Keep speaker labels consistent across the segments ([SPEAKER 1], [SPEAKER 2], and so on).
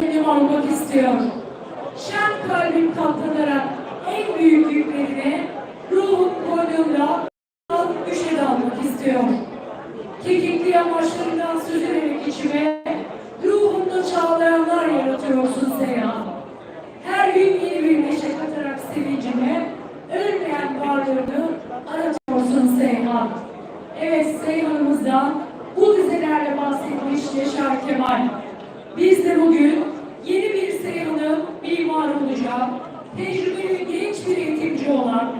[SPEAKER 1] gönlüm almak istiyor. Şen kalbim katlanarak en büyük yüklerine ruhum boynumda alıp düşe dalmak istiyor. Kekikli yamaçlarından süzülerek içime ruhumda çağlayanlar yaratıyorsun Seyhan. Her gün yeni bir neşe katarak sevincime ölmeyen varlığını aratıyorsun Seyhan. Evet Seyhan'ımızdan bu dizelerle bahsetmiş Yaşar Kemal. Biz de bugün yeni bir Seyhan'ın olacak, tecrübeli genç bir eğitimci olan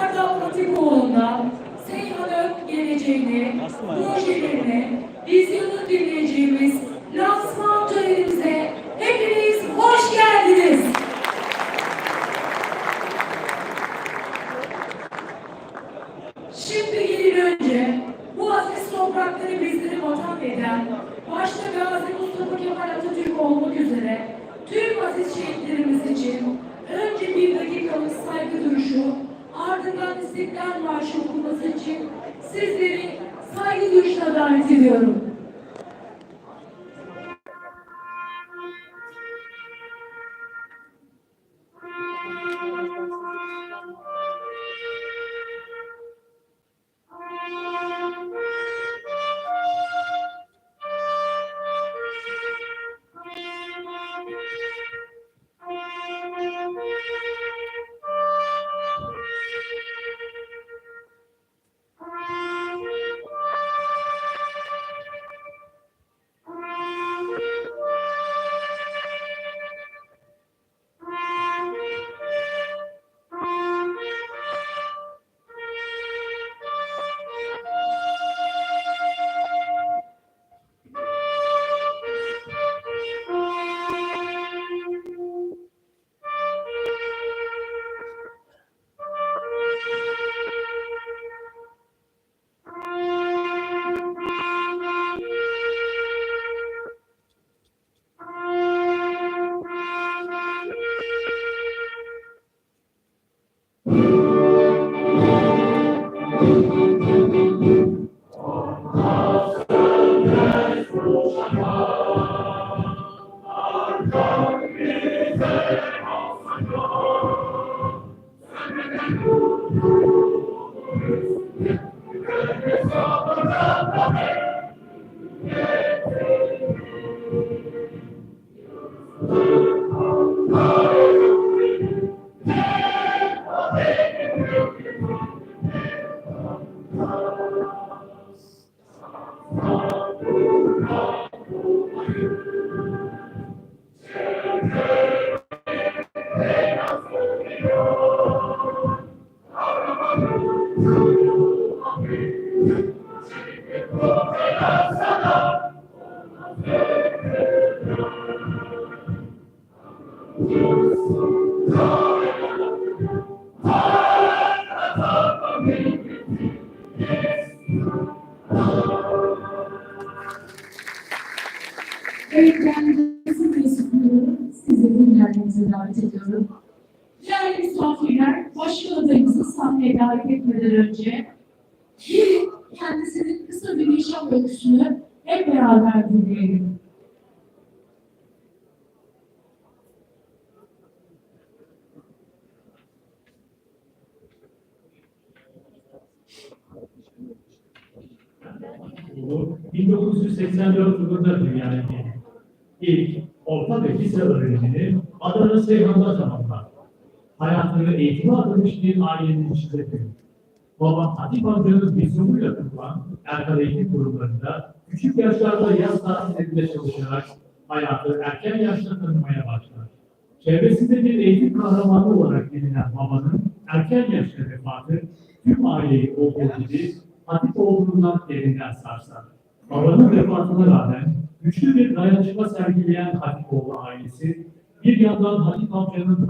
[SPEAKER 1] Erdal Hatipoğlu'ndan Seyhan'ın geleceğini, projelerini, vizyonu dinleyeceğimiz lansman törenimize hepiniz hoş geldiniz. Şimdi gelin önce bu aziz toprakları bizleri vatan eden, başta Gazi Mustafa Kemal Atatürk olmak üzere tüm aziz şehitlerimiz için önce bir dakikalık saygı duruşu, ardından İstiklal Marşı okunması için sizleri saygı duruşuna davet ediyorum. Oh, davet ediyorum. Değerli misafirler, başkan adayımızı sahneye davet etmeden önce gelin kendisinin kısa bir yaşam öyküsünü hep beraber dinleyelim.
[SPEAKER 2] Bu 1984 yılında dünyaya geldi. İlk orta ve lise öğrenimini Adana Seyhan'da tamamladı. Hayatını eğitime adamış bir ailenin içinde büyüdü. Babam Hatip amcanın vizyonuyla kurulan Erkal Eğitim Kurumlarında küçük yaşlarda yaz tatillerinde çalışarak hayatı erken yaşta tanımaya başlar. Çevresinde bir eğitim kahramanı olarak bilinen babanın erken yaşta vefatı tüm aileyi olduğu gibi Hatip olduğundan derinden sarsar. Babanın vefatına rağmen güçlü bir dayanışma sergileyen Hatipoğlu ailesi bir yandan Hatip amcanın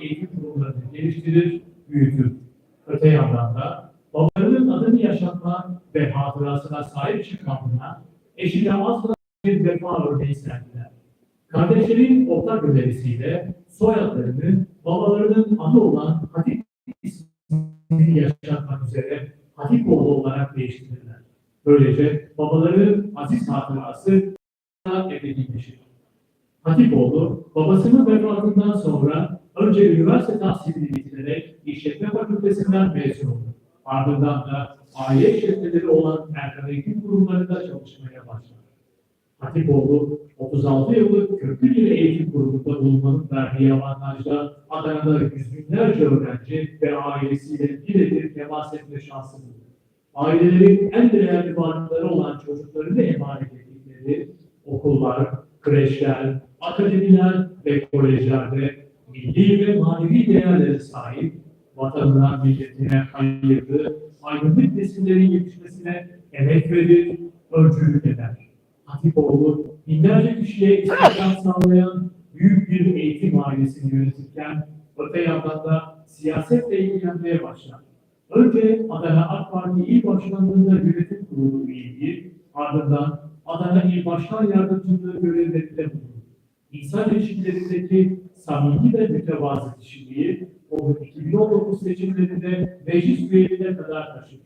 [SPEAKER 2] eğitim kurumlarını geliştirir, büyütür. Öte yandan da babalarının adını yaşatma ve hatırasına sahip çıkmamına eşine asla bir vefa örneği sergiler. Kardeşlerin ortak önerisiyle soyadlarını babalarının adı olan Hatip ismini yaşatmak üzere Hatipoğlu olarak değiştirirler. Böylece babaları aziz hatırası ebedileşir. Hatipoğlu, babasının vefatından sonra önce üniversite tahsilini bitirerek işletme fakültesinden mezun oldu. Ardından da aile işletmeleri olan Erkan Kurumlarında çalışmaya başladı. Hatipoğlu, 36 yıllık köklü bir eğitim kurumunda bulunmanın verdiği avantajla Adana'da yüz binlerce öğrenci ve ailesiyle birebir temas etme şansı buldu. Ailelerin en değerli varlıkları olan çocuklarını emanet ettikleri okullar, kreşler, akademiler ve kolejlerde milli ve manevi değerlere sahip, vatanına, milletine hayırlı, aydınlık nesillerin yetişmesine emek verir, öncülük eder. Hatipoğlu, binlerce kişiye istihdam sağlayan büyük bir eğitim ailesini yönetirken, öte yandan da siyasetle ilgilenmeye başladı. Önce Adana AK Parti İl Başkanlığı'nda yönetim kurulu üyeliği, ardından Adana İl Başkan Yardımcılığı görevlerinde. İnsan ilişkilerindeki samimi ve mütevazı kişiliği, onu 2019 seçimlerinde meclis üyeliğine kadar taşıdı.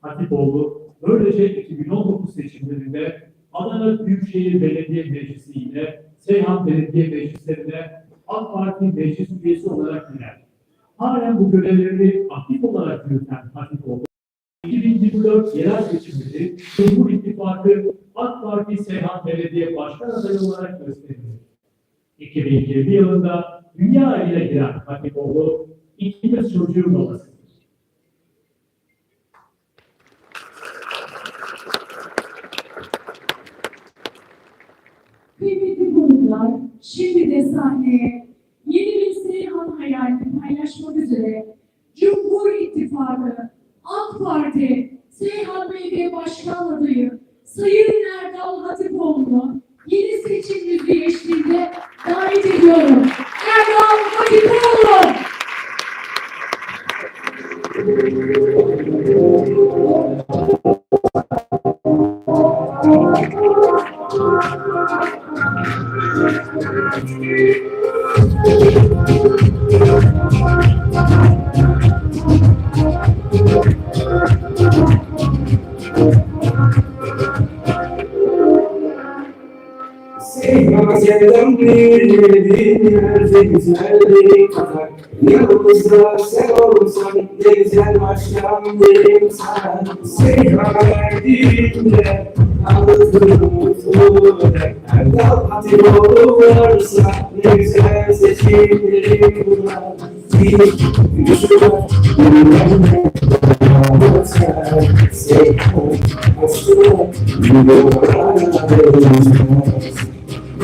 [SPEAKER 2] Hatipoğlu, böylece 2019 seçimlerinde Adana Büyükşehir Belediye Meclisi ile Seyhan Belediye Meclislerine AK Parti meclis üyesi olarak girer. Halen bu görevleri aktif olarak yürüten Hatipoğlu, 2024 yerel seçimleri Cumhur İttifakı AK Parti Seyhan Belediye Başkan adayı olarak gösterilir. 2020 yılında dünya eline giren Hatipoğlu, iki kız çocuğun babasıdır.
[SPEAKER 1] Kıymetli konuklar, şimdi de sahneye
[SPEAKER 3] Yerde güzelliği kadar Yanımızda sen olsan ne güzel başkan derim sana Sevmediğinde anlatırım mutlu Erdal Hatipoğlu varsa ne güzel seçimlerim bunlar Bir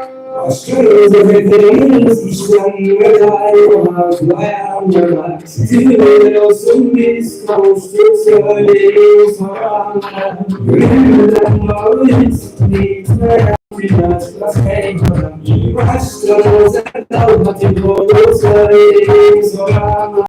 [SPEAKER 3] güzel Aşkınız efendimiz işlenme dayanmaz dayanmaz Sizin olsun biz kavuştuk söyleyin soranlar Gönlümden bağlıyız bitmeyen Biraz sevmem Başkanımız Erdal Hatipoğlu söyleyin soranlar